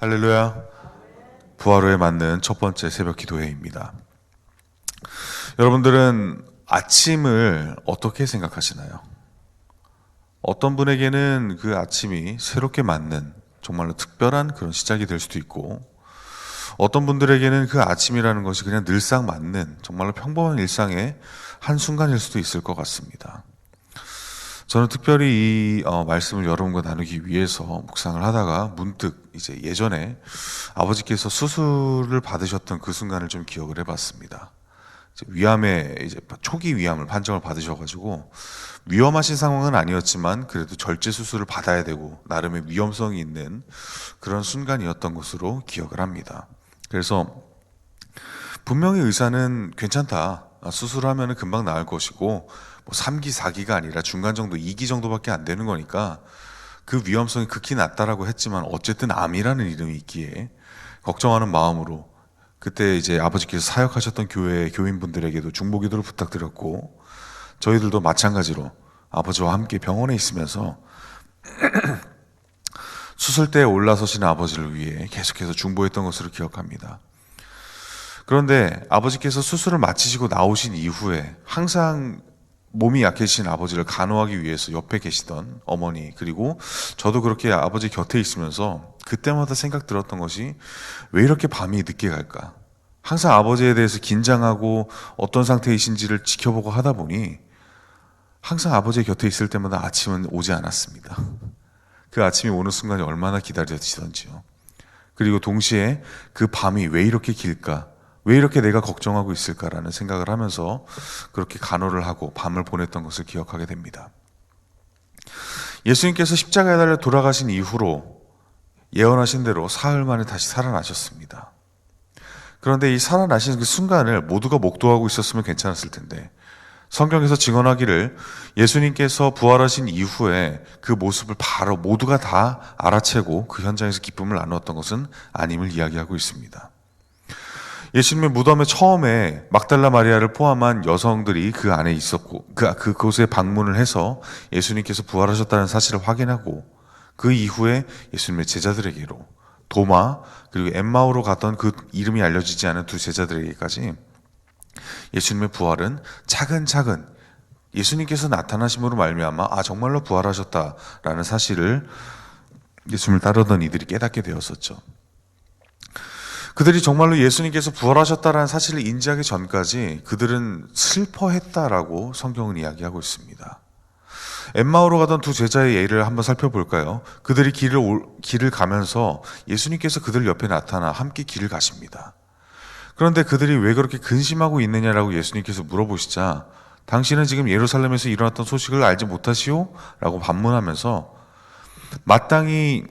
할렐루야. 부활호에 맞는 첫 번째 새벽 기도회입니다. 여러분들은 아침을 어떻게 생각하시나요? 어떤 분에게는 그 아침이 새롭게 맞는 정말로 특별한 그런 시작이 될 수도 있고, 어떤 분들에게는 그 아침이라는 것이 그냥 늘상 맞는 정말로 평범한 일상의 한순간일 수도 있을 것 같습니다. 저는 특별히 이 어, 말씀을 여러분과 나누기 위해서 묵상을 하다가 문득 이제 예전에 아버지께서 수술을 받으셨던 그 순간을 좀 기억을 해봤습니다. 이제 위암에 이제 초기 위암을 판정을 받으셔가지고 위험하신 상황은 아니었지만 그래도 절제 수술을 받아야 되고 나름의 위험성이 있는 그런 순간이었던 것으로 기억을 합니다. 그래서 분명히 의사는 괜찮다. 아, 수술하면 금방 나을 것이고 뭐 3기, 4기가 아니라 중간 정도, 2기 정도밖에 안 되는 거니까 그 위험성이 극히 낮다라고 했지만 어쨌든 암이라는 이름이 있기에 걱정하는 마음으로 그때 이제 아버지께서 사역하셨던 교회 교인분들에게도 중보기도를 부탁드렸고 저희들도 마찬가지로 아버지와 함께 병원에 있으면서 수술대에 올라서신 아버지를 위해 계속해서 중보했던 것으로 기억합니다. 그런데 아버지께서 수술을 마치시고 나오신 이후에 항상 몸이 약해지신 아버지를 간호하기 위해서 옆에 계시던 어머니 그리고 저도 그렇게 아버지 곁에 있으면서 그때마다 생각 들었던 것이 왜 이렇게 밤이 늦게 갈까? 항상 아버지에 대해서 긴장하고 어떤 상태이신지를 지켜보고 하다 보니 항상 아버지 곁에 있을 때마다 아침은 오지 않았습니다. 그 아침이 오는 순간이 얼마나 기다려지던지요. 그리고 동시에 그 밤이 왜 이렇게 길까? 왜 이렇게 내가 걱정하고 있을까라는 생각을 하면서 그렇게 간호를 하고 밤을 보냈던 것을 기억하게 됩니다. 예수님께서 십자가에 달려 돌아가신 이후로 예언하신 대로 사흘 만에 다시 살아나셨습니다. 그런데 이 살아나신 그 순간을 모두가 목도하고 있었으면 괜찮았을 텐데 성경에서 증언하기를 예수님께서 부활하신 이후에 그 모습을 바로 모두가 다 알아채고 그 현장에서 기쁨을 나누었던 것은 아님을 이야기하고 있습니다. 예수님의 무덤에 처음에 막달라 마리아를 포함한 여성들이 그 안에 있었고 그 그곳에 방문을 해서 예수님께서 부활하셨다는 사실을 확인하고 그 이후에 예수님의 제자들에게로 도마 그리고 엠마오로 갔던 그 이름이 알려지지 않은 두 제자들에게까지 예수님의 부활은 차근차근 예수님께서 나타나심으로 말미암아 아 정말로 부활하셨다라는 사실을 예수님을 따르던 이들이 깨닫게 되었었죠. 그들이 정말로 예수님께서 부활하셨다라는 사실을 인지하기 전까지 그들은 슬퍼했다라고 성경은 이야기하고 있습니다. 엠마오로 가던 두 제자의 예를 한번 살펴볼까요? 그들이 길을 올- 길을 가면서 예수님께서 그들 옆에 나타나 함께 길을 가십니다. 그런데 그들이 왜 그렇게 근심하고 있느냐라고 예수님께서 물어보시자 당신은 지금 예루살렘에서 일어났던 소식을 알지 못하시오? 라고 반문하면서 마땅히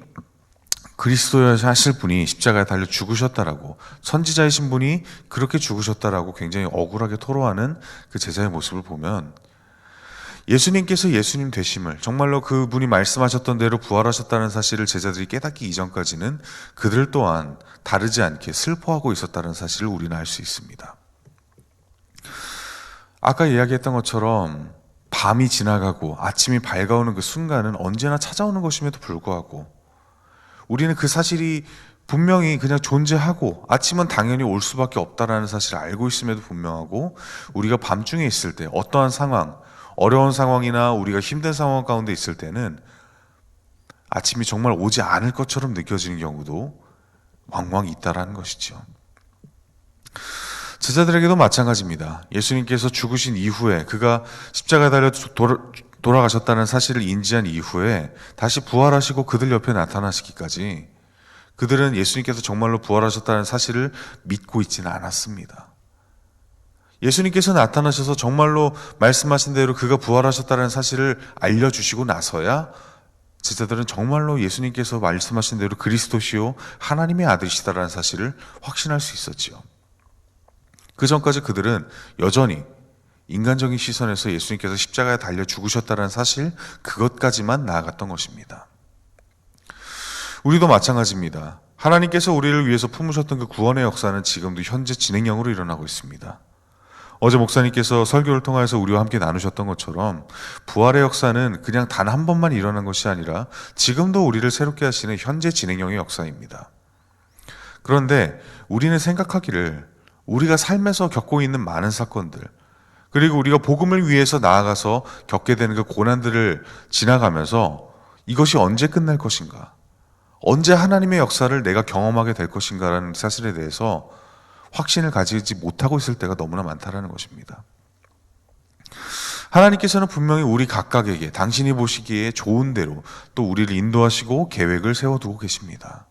그리스도여 하실 분이 십자가에 달려 죽으셨다라고 선지자이신 분이 그렇게 죽으셨다라고 굉장히 억울하게 토로하는 그 제자의 모습을 보면 예수님께서 예수님 되심을 정말로 그분이 말씀하셨던 대로 부활하셨다는 사실을 제자들이 깨닫기 이전까지는 그들 또한 다르지 않게 슬퍼하고 있었다는 사실을 우리는 알 수 있습니다. 아까 이야기했던 것처럼 밤이 지나가고 아침이 밝아오는 그 순간은 언제나 찾아오는 것임에도 불구하고 우리는 그 사실이 분명히 그냥 존재하고 아침은 당연히 올 수밖에 없다라는 사실을 알고 있음에도 분명하고 우리가 밤중에 있을 때 어떠한 상황, 어려운 상황이나 우리가 힘든 상황 가운데 있을 때는 아침이 정말 오지 않을 것처럼 느껴지는 경우도 왕왕 있다라는 것이죠. 제자들에게도 마찬가지입니다. 예수님께서 죽으신 이후에 그가 십자가에 달려 돌아, 돌아가셨다는 사실을 인지한 이후에 다시 부활하시고 그들 옆에 나타나시기까지 그들은 예수님께서 정말로 부활하셨다는 사실을 믿고 있지는 않았습니다. 예수님께서 나타나셔서 정말로 말씀하신 대로 그가 부활하셨다는 사실을 알려주시고 나서야 제자들은 정말로 예수님께서 말씀하신 대로 그리스도시요 하나님의 아들이시다라는 사실을 확신할 수 있었지요. 그 전까지 그들은 여전히 인간적인 시선에서 예수님께서 십자가에 달려 죽으셨다는 사실 그것까지만 나아갔던 것입니다. 우리도 마찬가지입니다. 하나님께서 우리를 위해서 품으셨던 그 구원의 역사는 지금도 현재 진행형으로 일어나고 있습니다. 어제 목사님께서 설교를 통해서 우리와 함께 나누셨던 것처럼 부활의 역사는 그냥 단 한 번만 일어난 것이 아니라 지금도 우리를 새롭게 하시는 현재 진행형의 역사입니다. 그런데 우리는 생각하기를 우리가 삶에서 겪고 있는 많은 사건들, 그리고 우리가 복음을 위해서 나아가서 겪게 되는 그 고난들을 지나가면서 이것이 언제 끝날 것인가? 언제 하나님의 역사를 내가 경험하게 될 것인가라는 사실에 대해서 확신을 가지지 못하고 있을 때가 너무나 많다라는 것입니다. 하나님께서는 분명히 우리 각각에게 당신이 보시기에 좋은 대로 또 우리를 인도하시고 계획을 세워두고 계십니다.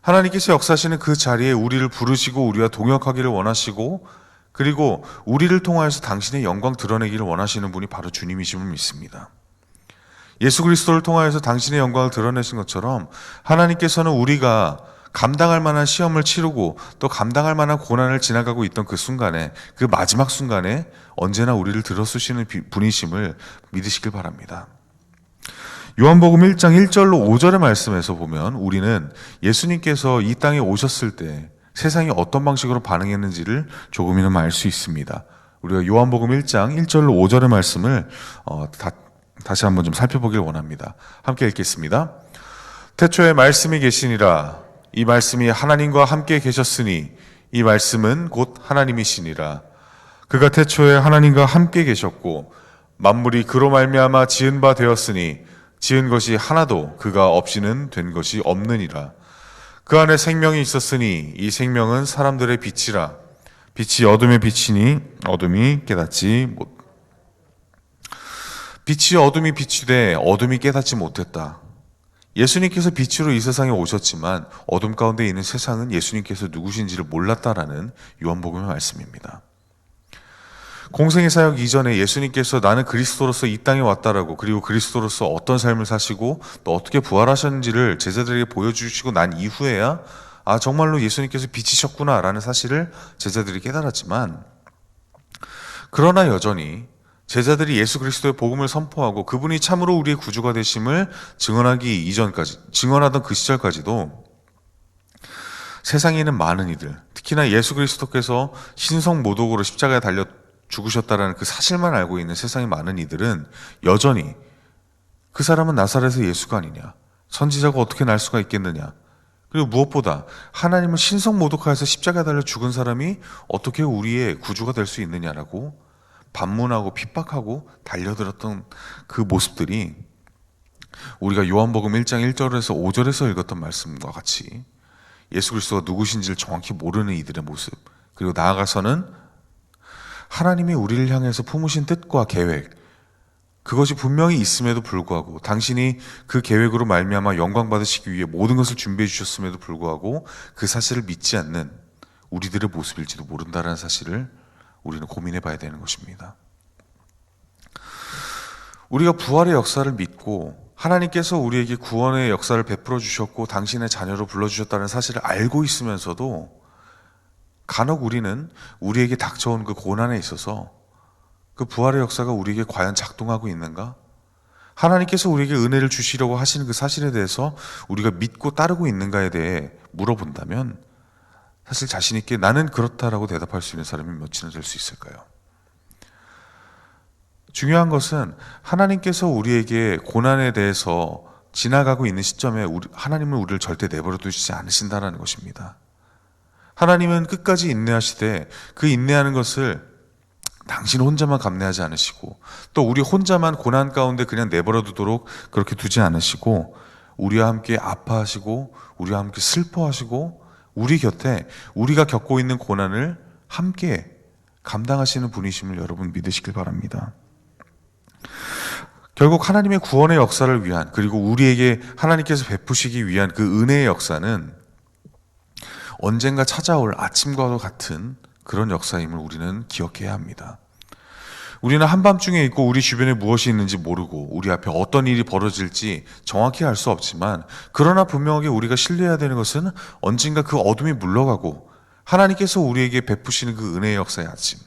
하나님께서 역사하시는 그 자리에 우리를 부르시고 우리와 동역하기를 원하시고 그리고 우리를 통하여서 당신의 영광 드러내기를 원하시는 분이 바로 주님이심을 믿습니다. 예수 그리스도를 통하여서 당신의 영광을 드러내신 것처럼 하나님께서는 우리가 감당할 만한 시험을 치르고 또 감당할 만한 고난을 지나가고 있던 그 순간에 그 마지막 순간에 언제나 우리를 들어쓰시는 비- 분이심을 믿으시길 바랍니다. 요한복음 1장 1절로 5절의 말씀에서 보면 우리는 예수님께서 이 땅에 오셨을 때 세상이 어떤 방식으로 반응했는지를 조금이나마 알 수 있습니다. 우리가 요한복음 1장 1절로 5절의 말씀을 어, 다, 다시 한번 좀 살펴보길 원합니다. 함께 읽겠습니다. 태초에 말씀이 계시니라 이 말씀이 하나님과 함께 계셨으니 이 말씀은 곧 하나님이시니라 그가 태초에 하나님과 함께 계셨고 만물이 그로 말미암아 지은 바 되었으니 지은 것이 하나도 그가 없이는 된 것이 없느니라 그 안에 생명이 있었으니 이 생명은 사람들의 빛이라 빛이 어둠에 비치니 어둠이 깨닫지 못 빛이 어둠이 비치되 어둠이 깨닫지 못했다. 예수님께서 빛으로 이 세상에 오셨지만 어둠 가운데 있는 세상은 예수님께서 누구신지를 몰랐다라는 요한복음의 말씀입니다. 공생의 사역 이전에 예수님께서 나는 그리스도로서 이 땅에 왔다라고 그리고 그리스도로서 어떤 삶을 사시고 또 어떻게 부활하셨는지를 제자들에게 보여주시고 난 이후에야 아 정말로 예수님께서 빛이셨구나라는 사실을 제자들이 깨달았지만 그러나 여전히 제자들이 예수 그리스도의 복음을 선포하고 그분이 참으로 우리의 구주가 되심을 증언하기 이전까지 증언하던 그 시절까지도 세상에 있는 많은 이들 특히나 예수 그리스도께서 신성 모독으로 십자가에 달려 죽으셨다라는 그 사실만 알고 있는 세상의 많은 이들은 여전히 그 사람은 나사렛의 예수가 아니냐 선지자가 어떻게 날 수가 있겠느냐 그리고 무엇보다 하나님은 신성 모독하여서 십자가에 달려 죽은 사람이 어떻게 우리의 구주가 될 수 있느냐라고 반문하고 핍박하고 달려들었던 그 모습들이 우리가 요한복음 1장 1절에서 5절에서 읽었던 말씀과 같이 예수 그리스도가 누구신지를 정확히 모르는 이들의 모습 그리고 나아가서는 하나님이 우리를 향해서 품으신 뜻과 계획 그것이 분명히 있음에도 불구하고 당신이 그 계획으로 말미암아 영광 받으시기 위해 모든 것을 준비해 주셨음에도 불구하고 그 사실을 믿지 않는 우리들의 모습일지도 모른다는 사실을 우리는 고민해 봐야 되는 것입니다. 우리가 부활의 역사를 믿고 하나님께서 우리에게 구원의 역사를 베풀어 주셨고 당신의 자녀로 불러 주셨다는 사실을 알고 있으면서도 간혹 우리는 우리에게 닥쳐온 그 고난에 있어서 그 부활의 역사가 우리에게 과연 작동하고 있는가? 하나님께서 우리에게 은혜를 주시려고 하시는 그 사실에 대해서 우리가 믿고 따르고 있는가에 대해 물어본다면 사실 자신 있게 나는 그렇다라고 대답할 수 있는 사람이 몇이나 될 수 있을까요? 중요한 것은 하나님께서 우리에게 고난에 대해서 지나가고 있는 시점에 하나님은 우리를 절대 내버려 두시지 않으신다라는 것입니다. 하나님은 끝까지 인내하시되 그 인내하는 것을 당신 혼자만 감내하지 않으시고 또 우리 혼자만 고난 가운데 그냥 내버려 두도록 그렇게 두지 않으시고 우리와 함께 아파하시고 우리와 함께 슬퍼하시고 우리 곁에 우리가 겪고 있는 고난을 함께 감당하시는 분이심을 여러분 믿으시길 바랍니다. 결국 하나님의 구원의 역사를 위한 그리고 우리에게 하나님께서 베푸시기 위한 그 은혜의 역사는 언젠가 찾아올 아침과도 같은 그런 역사임을 우리는 기억해야 합니다. 우리는 한밤중에 있고 우리 주변에 무엇이 있는지 모르고 우리 앞에 어떤 일이 벌어질지 정확히 알 수 없지만 그러나 분명하게 우리가 신뢰해야 되는 것은 언젠가 그 어둠이 물러가고 하나님께서 우리에게 베푸시는 그 은혜의 역사의 아침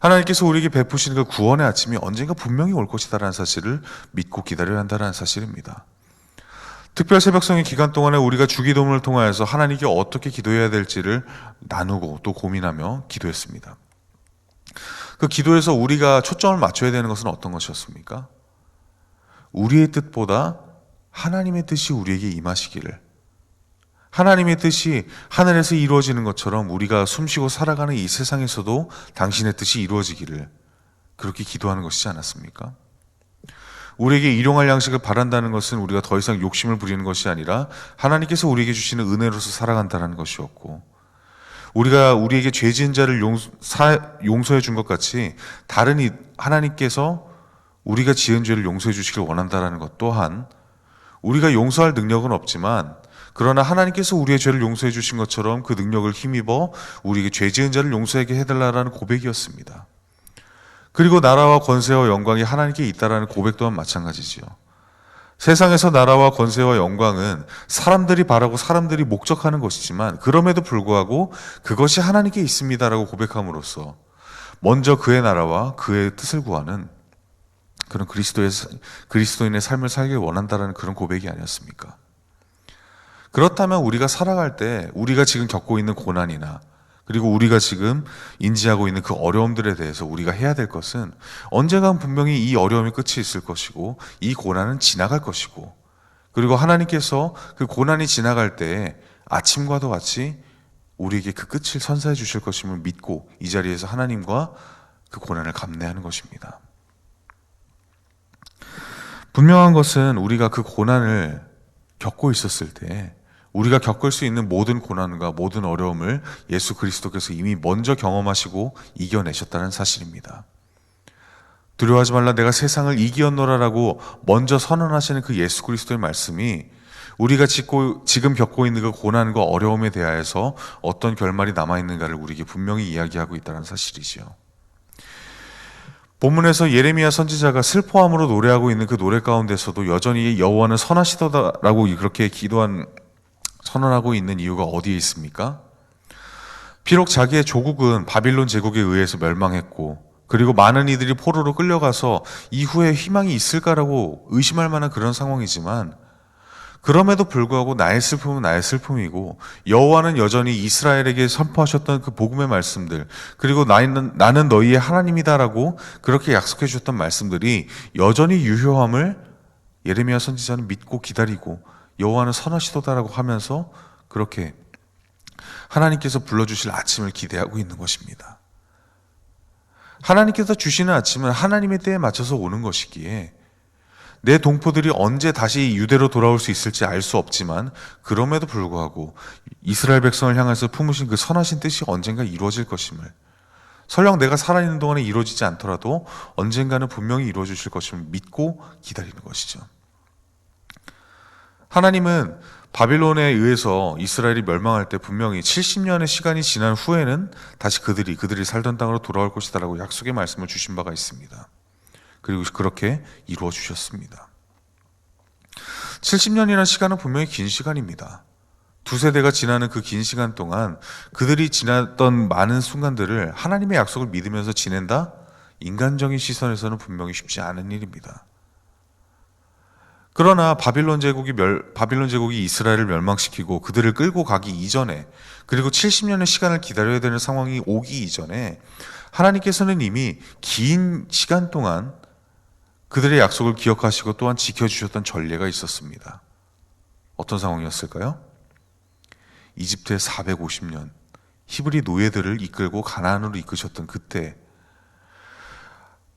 하나님께서 우리에게 베푸시는 그 구원의 아침이 언젠가 분명히 올 것이다라는 사실을 믿고 기다려야 한다는 사실입니다. 특별 새벽성의 기간 동안에 우리가 주기도문을 통하여서 하나님께 어떻게 기도해야 될지를 나누고 또 고민하며 기도했습니다. 그 기도에서 우리가 초점을 맞춰야 되는 것은 어떤 것이었습니까? 우리의 뜻보다 하나님의 뜻이 우리에게 임하시기를 하나님의 뜻이 하늘에서 이루어지는 것처럼 우리가 숨쉬고 살아가는 이 세상에서도 당신의 뜻이 이루어지기를 그렇게 기도하는 것이지 않았습니까? 우리에게 일용할 양식을 바란다는 것은 우리가 더 이상 욕심을 부리는 것이 아니라 하나님께서 우리에게 주시는 은혜로서 살아간다는 것이었고 우리가 우리에게 죄 지은 자를 용서, 용서 해 준 것 같이 다른 이, 하나님께서 우리가 지은 죄를 용서해 주시길 원한다는 것 또한 우리가 용서할 능력은 없지만 그러나 하나님께서 우리의 죄를 용서해 주신 것처럼 그 능력을 힘입어 우리에게 죄 지은 자를 용서하게 해달라는 고백이었습니다. 그리고 나라와 권세와 영광이 하나님께 있다라는 고백 또한 마찬가지지요. 세상에서 나라와 권세와 영광은 사람들이 바라고 사람들이 목적하는 것이지만 그럼에도 불구하고 그것이 하나님께 있습니다라고 고백함으로써 먼저 그의 나라와 그의 뜻을 구하는 그런 그리스도의 그리스도인의 삶을 살길 원한다라는 그런 고백이 아니었습니까? 그렇다면 우리가 살아갈 때 우리가 지금 겪고 있는 고난이나 그리고 우리가 지금 인지하고 있는 그 어려움들에 대해서 우리가 해야 될 것은 언젠간 분명히 이 어려움이 끝이 있을 것이고 이 고난은 지나갈 것이고 그리고 하나님께서 그 고난이 지나갈 때 아침과도 같이 우리에게 그 끝을 선사해 주실 것임을 믿고 이 자리에서 하나님과 그 고난을 감내하는 것입니다. 분명한 것은 우리가 그 고난을 겪고 있었을 때 우리가 겪을 수 있는 모든 고난과 모든 어려움을 예수 그리스도께서 이미 먼저 경험하시고 이겨내셨다는 사실입니다. 두려워하지 말라 내가 세상을 이기었노라라고 먼저 선언하시는 그 예수 그리스도의 말씀이 우리가 짓고, 지금 겪고 있는 그 고난과 어려움에 대하여서 어떤 결말이 남아있는가를 우리에게 분명히 이야기하고 있다는 사실이지요. 본문에서 예레미야 선지자가 슬퍼함으로 노래하고 있는 그 노래 가운데서도 여전히 여호와는 선하시도다라고 그렇게 기도한 선언하고 있는 이유가 어디에 있습니까? 비록 자기의 조국은 바빌론 제국에 의해서 멸망했고 그리고 많은 이들이 포로로 끌려가서 이후에 희망이 있을까라고 의심할 만한 그런 상황이지만 그럼에도 불구하고 나의 슬픔은 나의 슬픔이고 여호와는 여전히 이스라엘에게 선포하셨던 그 복음의 말씀들 그리고 나는 나는 너희의 하나님이다라고 그렇게 약속해 주셨던 말씀들이 여전히 유효함을 예레미야 선지자는 믿고 기다리고 여호와는 선하시도다라고 하면서 그렇게 하나님께서 불러주실 아침을 기대하고 있는 것입니다. 하나님께서 주시는 아침은 하나님의 때에 맞춰서 오는 것이기에 내 동포들이 언제 다시 유대로 돌아올 수 있을지 알 수 없지만 그럼에도 불구하고 이스라엘 백성을 향해서 품으신 그 선하신 뜻이 언젠가 이루어질 것임을 설령 내가 살아있는 동안에 이루어지지 않더라도 언젠가는 분명히 이루어지실 것임을 믿고 기다리는 것이죠. 하나님은 바빌론에 의해서 이스라엘이 멸망할 때 분명히 70년의 시간이 지난 후에는 다시 그들이 그들이 살던 땅으로 돌아올 것이다라고 약속의 말씀을 주신 바가 있습니다. 그리고 그렇게 이루어 주셨습니다. 70년이라는 시간은 분명히 긴 시간입니다. 두 세대가 지나는 그 긴 시간 동안 그들이 지났던 많은 순간들을 하나님의 약속을 믿으면서 지낸다? 인간적인 시선에서는 분명히 쉽지 않은 일입니다. 그러나 바빌론 제국이 멸, 바빌론 제국이 이스라엘을 멸망시키고 그들을 끌고 가기 이전에 그리고 70년의 시간을 기다려야 되는 상황이 오기 이전에 하나님께서는 이미 긴 시간 동안 그들의 약속을 기억하시고 또한 지켜주셨던 전례가 있었습니다. 어떤 상황이었을까요? 이집트의 450년 히브리 노예들을 이끌고 가나안으로 이끄셨던 그때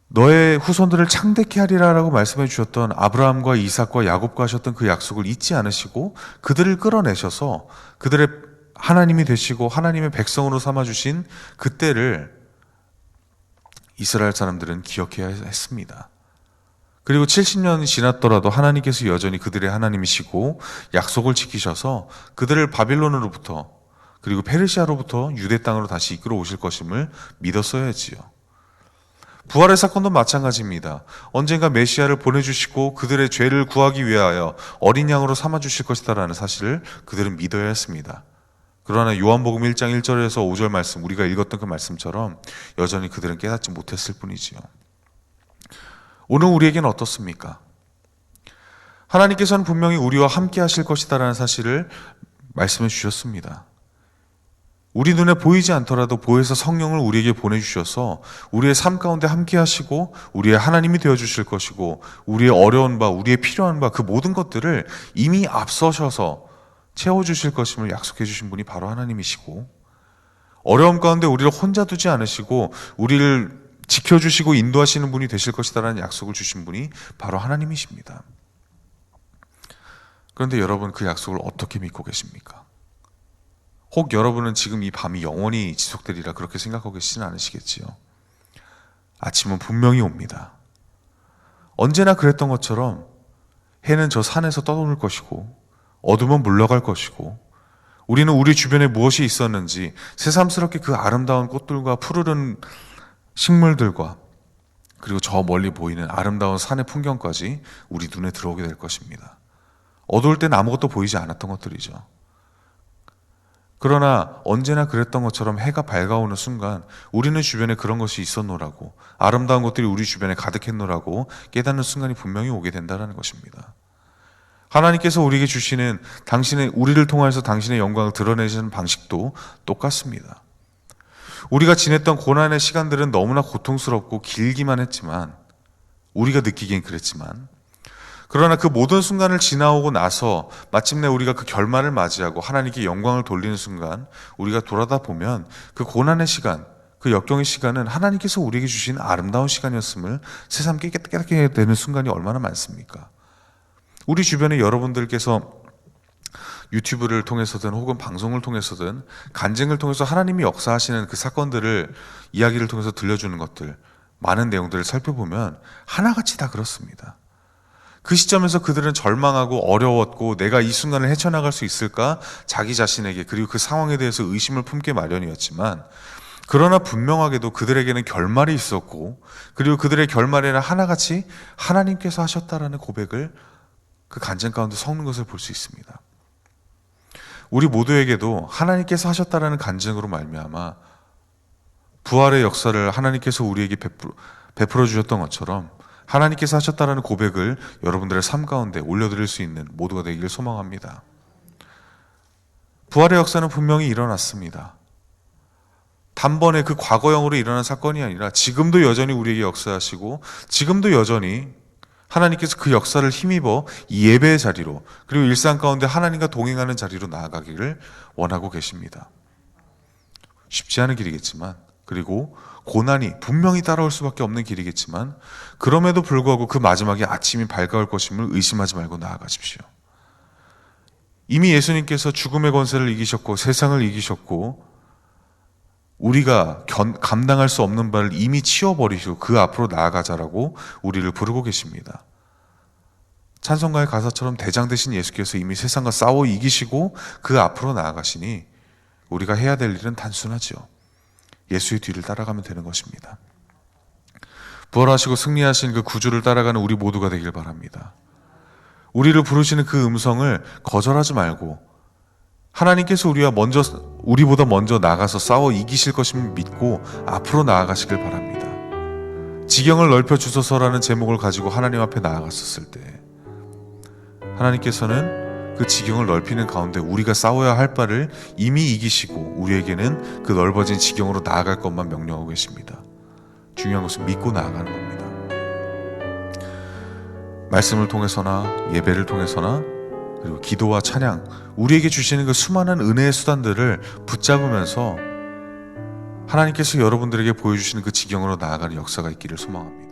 너의 후손들을 창대케 하리라라고 말씀해 주셨던 아브라함과 이삭과 야곱과 하셨던 그 약속을 잊지 않으시고 그들을 끌어내셔서 그들의 하나님이 되시고 하나님의 백성으로 삼아 주신 그때를 이스라엘 사람들은 기억해야 했습니다. 그리고 70년이 지났더라도 하나님께서 여전히 그들의 하나님이시고 약속을 지키셔서 그들을 바빌론으로부터 그리고 페르시아로부터 유대 땅으로 다시 이끌어 오실 것임을 믿었어야지요. 부활의 사건도 마찬가지입니다. 언젠가 메시아를 보내주시고 그들의 죄를 구하기 위하여 어린 양으로 삼아주실 것이다라는 사실을 그들은 믿어야 했습니다. 그러나 요한복음 1장 1절에서 5절 말씀, 우리가 읽었던 그 말씀처럼 여전히 그들은 깨닫지 못했을 뿐이지요. 오늘 우리에게는 어떻습니까? 하나님께서는 분명히 우리와 함께 하실 것이다라는 사실을 말씀해 주셨습니다. 우리 눈에 보이지 않더라도 보여서 성령을 우리에게 보내주셔서 우리의 삶 가운데 함께 하시고 우리의 하나님이 되어 주실 것이고 우리의 어려운 바, 우리의 필요한 바 그 모든 것들을 이미 앞서셔서 채워주실 것임을 약속해 주신 분이 바로 하나님이시고 어려움 가운데 우리를 혼자 두지 않으시고 우리를 지켜주시고 인도하시는 분이 되실 것이다라는 약속을 주신 분이 바로 하나님이십니다. 그런데 여러분 그 약속을 어떻게 믿고 계십니까? 혹 여러분은 지금 이 밤이 영원히 지속되리라 그렇게 생각하고 계시지는 않으시겠지요. 아침은 분명히 옵니다. 언제나 그랬던 것처럼 해는 저 산에서 떠도는 것이고 어둠은 물러갈 것이고 우리는 우리 주변에 무엇이 있었는지 새삼스럽게 그 아름다운 꽃들과 푸르른 식물들과 그리고 저 멀리 보이는 아름다운 산의 풍경까지 우리 눈에 들어오게 될 것입니다. 어두울 땐 아무것도 보이지 않았던 것들이죠. 그러나 언제나 그랬던 것처럼 해가 밝아오는 순간 우리는 주변에 그런 것이 있었노라고 아름다운 것들이 우리 주변에 가득했노라고 깨닫는 순간이 분명히 오게 된다는 것입니다. 하나님께서 우리에게 주시는 당신의 우리를 통하여서 당신의 영광을 드러내시는 방식도 똑같습니다. 우리가 지냈던 고난의 시간들은 너무나 고통스럽고 길기만 했지만 우리가 느끼기엔 그랬지만 그러나 그 모든 순간을 지나오고 나서 마침내 우리가 그 결말을 맞이하고 하나님께 영광을 돌리는 순간 우리가 돌아다 보면 그 고난의 시간, 그 역경의 시간은 하나님께서 우리에게 주신 아름다운 시간이었음을 새삼 깨닫게 되는 순간이 얼마나 많습니까? 우리 주변에 여러분들께서 유튜브를 통해서든 혹은 방송을 통해서든 간증을 통해서 하나님이 역사하시는 그 사건들을 이야기를 통해서 들려주는 것들 많은 내용들을 살펴보면 하나같이 다 그렇습니다. 그 시점에서 그들은 절망하고 어려웠고 내가 이 순간을 헤쳐나갈 수 있을까 자기 자신에게 그리고 그 상황에 대해서 의심을 품게 마련이었지만 그러나 분명하게도 그들에게는 결말이 있었고 그리고 그들의 결말에는 하나같이 하나님께서 하셨다라는 고백을 그 간증 가운데 섞는 것을 볼 수 있습니다. 우리 모두에게도 하나님께서 하셨다라는 간증으로 말미암아 부활의 역사를 하나님께서 우리에게 베풀어, 베풀어 주셨던 것처럼 하나님께서 하셨다라는 고백을 여러분들의 삶 가운데 올려드릴 수 있는 모두가 되기를 소망합니다. 부활의 역사는 분명히 일어났습니다. 단번에 그 과거형으로 일어난 사건이 아니라 지금도 여전히 우리에게 역사하시고 지금도 여전히 하나님께서 그 역사를 힘입어 이 예배의 자리로 그리고 일상 가운데 하나님과 동행하는 자리로 나아가기를 원하고 계십니다. 쉽지 않은 길이겠지만 그리고 고난이 분명히 따라올 수밖에 없는 길이겠지만 그럼에도 불구하고 그 마지막에 아침이 밝아올 것임을 의심하지 말고 나아가십시오. 이미 예수님께서 죽음의 권세를 이기셨고 세상을 이기셨고 우리가 견, 감당할 수 없는 바를 이미 치워버리시고 그 앞으로 나아가자라고 우리를 부르고 계십니다. 찬송가의 가사처럼 대장 되신 예수께서 이미 세상과 싸워 이기시고 그 앞으로 나아가시니 우리가 해야 될 일은 단순하죠. 예수의 뒤를 따라가면 되는 것입니다. 부활하시고 승리하신 그 구주를 따라가는 우리 모두가 되길 바랍니다. 우리를 부르시는 그 음성을 거절하지 말고 하나님께서 우리와 먼저 우리보다 먼저 나가서 싸워 이기실 것임을 믿고 앞으로 나아가시길 바랍니다. 지경을 넓혀 주소서라는 제목을 가지고 하나님 앞에 나아갔었을 때 하나님께서는 그 지경을 넓히는 가운데 우리가 싸워야 할 바를 이미 이기시고 우리에게는 그 넓어진 지경으로 나아갈 것만 명령하고 계십니다. 중요한 것은 믿고 나아가는 겁니다. 말씀을 통해서나 예배를 통해서나 그리고 기도와 찬양, 우리에게 주시는 그 수많은 은혜의 수단들을 붙잡으면서 하나님께서 여러분들에게 보여주시는 그 지경으로 나아가는 역사가 있기를 소망합니다.